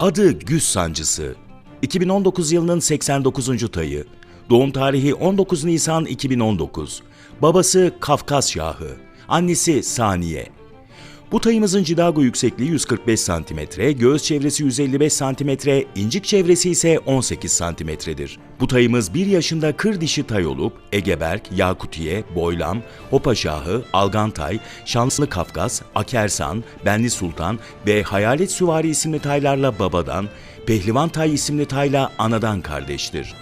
Adı Güz Sancısı. 2019 yılının 89. tayı. Doğum tarihi 19 Nisan 2019. Babası Kafkas Şahı. Annesi Saniye. Bu tayımızın cidago yüksekliği 145 cm, göğüs çevresi 155 cm, incik çevresi ise 18 cm'dir. Bu tayımız 1 yaşında kır dişi tay olup Egeberk, Yakutiye, Boylam, Hopaşahı, Algantay, Şanslı Kafkas, Akersan, Benli Sultan ve Hayalet Süvari isimli taylarla babadan, Pehlivan Tay isimli tayla anadan kardeştir.